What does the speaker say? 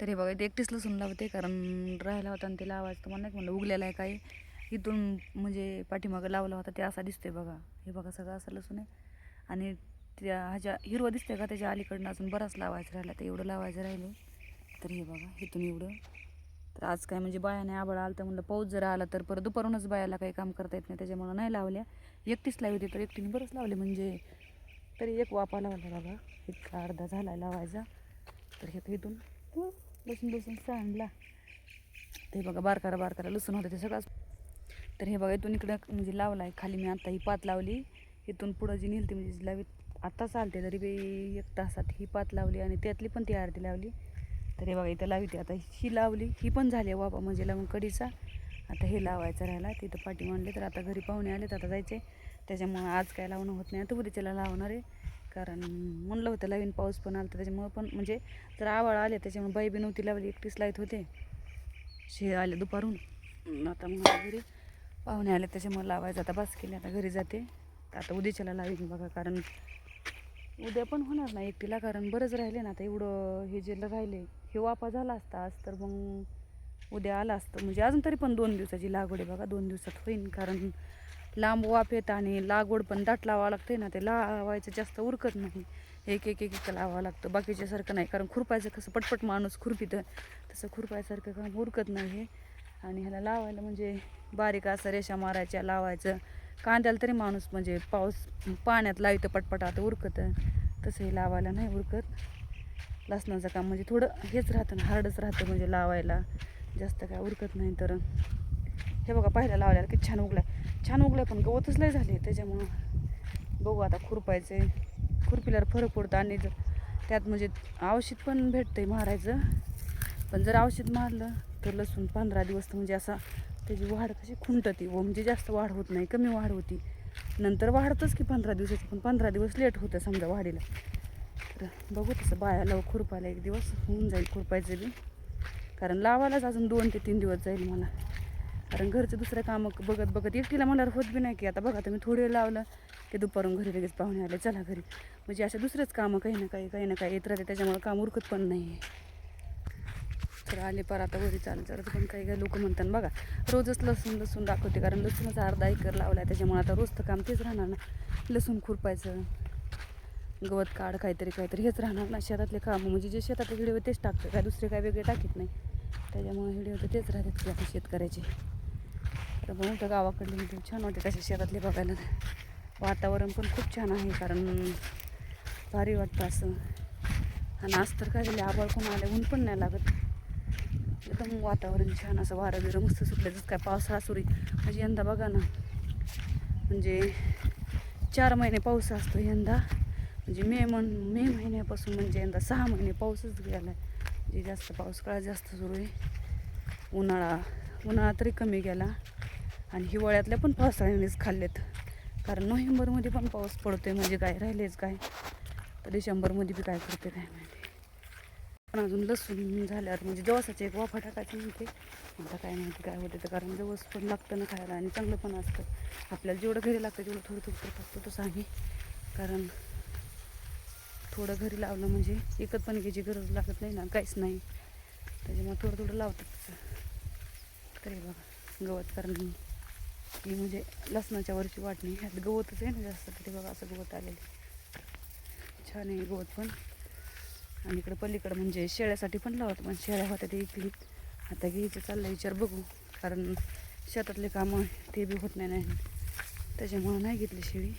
तरी बघा ते एकटीच लसूण लावते कारण राहिला होता आणि ते लावायचं तुम्हाला नाही म्हणलं उगलेला आहे काय इथून म्हणजे पाठीमागं लावला होता ते असा दिसतोय बघा. हे बघा सगळं असं लसूण आहे. आणि त्या ह्याच्या हिरवं दिसतंय का त्याच्या अलीकडनं अजून बराच लावायचं राहिला तर एवढं लावायचं राहिलं. तर हे बघा इथून एवढं. तर आज काय म्हणजे बायाने आबळ आलं तर म्हणलं पाऊस जर आला तर परत दुपारूनच बायाला काही काम करता येत नाही त्याच्यामुळं नाही लावल्या. एकटीच लावली होती तर एकटीने बरंच लावले म्हणजे. तरी एक वापा लावला बघा इतका अर्धा झाला लावायचा. तर हे इथून. हं, लसूण लसूण सांडला ते बघा बारकारा बारकारा लसूण होतं ते सगळंच तर हे बघा इथून इकडं म्हणजे लावला आहे खाली मी आत्ता ही पात लावली. इथून पुढं जी नेलती म्हणजे जी लावी आत्ता चालते तरी बी एक तासात ही पात लावली आणि त्यातली पण ती आरती लावली. तर हे बघा इथं लावते. आता ही लावली ही पण झाली आहे वापा म्हणजे लावून कडीचा. आता हे लावायचं राहिला तिथं पाठी मांडले. तर आता घरी पाहुणे आले तर आता जायचे. त्याच्यामुळं आज काय लावणं होत नाही. आता उद्याच्याला लावणार आहे. कारण म्हणलं होतं लावीन पाऊस पण आला तर त्याच्यामुळं पण म्हणजे जर आवळ आले त्याच्यामुळे बाई बी नव्हती लावली एकटीच लावत होते. शे आले दुपारून. आता मग घरी पाहुणे आले त्याच्यामुळे लावायचं. आता बस केले आता घरी जाते. तर आता उद्याच्याला लावीन बघा कारण उद्या पण होणार नाही एकटीला कारण बरंच राहिले ना आता एवढं हे जे राहिले हे वापा झाला असता आज तर मग उद्या आला असतं. म्हणजे अजून तरी पण दोन दिवसाची लागवड आहे बघा दोन दिवसात होईन कारण लांब वाफ येत आणि लागवड पण दाट लावावं लागते ना ते लावायचं जास्त उरकत नाही. एक एक एक एक लावावं लागतं. बाकीच्यासारखं नाही कारण खुरपायचं कसं पटपट माणूस खुरपितं तसं खुरपायसारखं काम उरकत नाही. हे आणि ह्याला लावायला म्हणजे बारीक असं रेषा मारायच्या लावायचं. कांद्याला तरी माणूस म्हणजे पाऊस पाण्यात लावितं पटपट आता उरकतं. तसंही लावायला नाही उरकत. लसणाचं काम म्हणजे थोडं हेच राहतं ना हार्डच राहतं म्हणजे लावायला. जास्त काय उरकत नाही तर. हे बघा पहिला लावल्याला किती छान उगलाय. छान उगलाय पण गवतच लय झाले त्याच्यामुळं बघू आता खुरपायचं आहे. खुरपीला फरक पडतो आणि जर त्यात म्हणजे औषध पण भेटतंय मारायचं. पण जर औषध मारलं तर लसूण पंधरा दिवस तर म्हणजे असा त्याची वाढ कशी खुंटती व म्हणजे जास्त वाढ होत नाही कमी वाढ होती. नंतर वाढतच की पंधरा दिवसाची पण पंधरा दिवस लेट होतं समजा वाढीला. तर बघू तसं बायाला खुरपायला एक दिवस होऊन जाईल खुरपायचं बी. कारण लावायलाच अजून दोन ते तीन दिवस जाईल मला. कारण घरचं दुसरं कामं बघत बघत एकटीला मला होत बी नाही की आता बघा तुम्ही थोडे लावलं ते दुपारून घरी लगेच पाहुणे आले चला घरी. म्हणजे अशा दुसरेच कामं काही ना काही काही ना काही येत राहते त्याच्यामुळे काम उरकत पण नाही तर आले पर आता वरी चालू चालत पण काही काही लोक म्हणतात बघा रोजच लसूण लसूण दाखवते कारण लसूणचा अर्धा एकर लावला आहे त्याच्यामुळे आता रोजचं काम तेच राहणार ना. लसूण खुरपायचं गवत काढ काहीतरी काहीतरी हेच राहणार ना शेतातले कामं. म्हणजे जे शेतातले व्हिडिओ तेच टाकतं काय दुसरे काय वेगळे टाकीत नाही. त्याच्यामुळे हिडे होते तेच राहतात की आता शेतकऱ्याचे. तर बघू तर गावाकडले व्हिडिओ छान वाटते तसे शेतातले बघायला. वातावरण पण खूप छान आहे कारण भारी वाटतं असं. आणि आज तर काय झाले आबाळ पण आले ऊन पण नाही लागत. एकदम वातावरण छान असं वारं बिरं मस्त सुटलं जसं काय पावसाळा सुरू म्हणजे यंदा बघा ना. म्हणजे चार महिने पाऊस असतो यंदा. म्हणजे मे मन मे महिन्यापासून म्हणजे यंदा सहा महिने पाऊसच गेला आहे म्हणजे जास्त पाऊस काळ जास्त सुरू आहे. उन्हाळा उन्हाळा तरी कमी गेला. आणि हिवाळ्यातल्या पण पावसाळ्यानेच खाल्लेत. कारण नोव्हेंबरमध्ये पण पाऊस पडतोय म्हणजे काय राहिलेच काय? तर डिसेंबरमध्ये बी काय करते काय माहिती. पण अजून लसूण झाल्यावर म्हणजे जवसाचे एक वाफा टाकायची म्हणते. आता काय माहिती काय होते तर कारण जवस पण लागतं ना खायला आणि चांगलं पण असतं. आपल्याला जेवढं घरी लागतं तेवढं थोडं थोडं तर टाकतो तसं आहे. कारण थोडं घरी लावलं म्हणजे एकच पण घ्यायची गरज लागत नाही ना काहीच नाही. त्याच्यामुळे थोडं थोडं लावतात तसं. तरी बघा गवत कारण ही म्हणजे लसणाच्या वरची वाटणी ह्यात गवतच आहे ना जास्त तिथे बघा असं गवत आलेलं छान आहे गवत पण. आणि इकडं पलीकडं म्हणजे शेळ्यासाठी पण लावत पण शेळ्या होत्या ते इकली आता घ्यायचं चाललं विचार बघू. कारण शेतातले कामं ते बी होत नाही नाही त्याच्यामुळं नाही घेतली शेळी.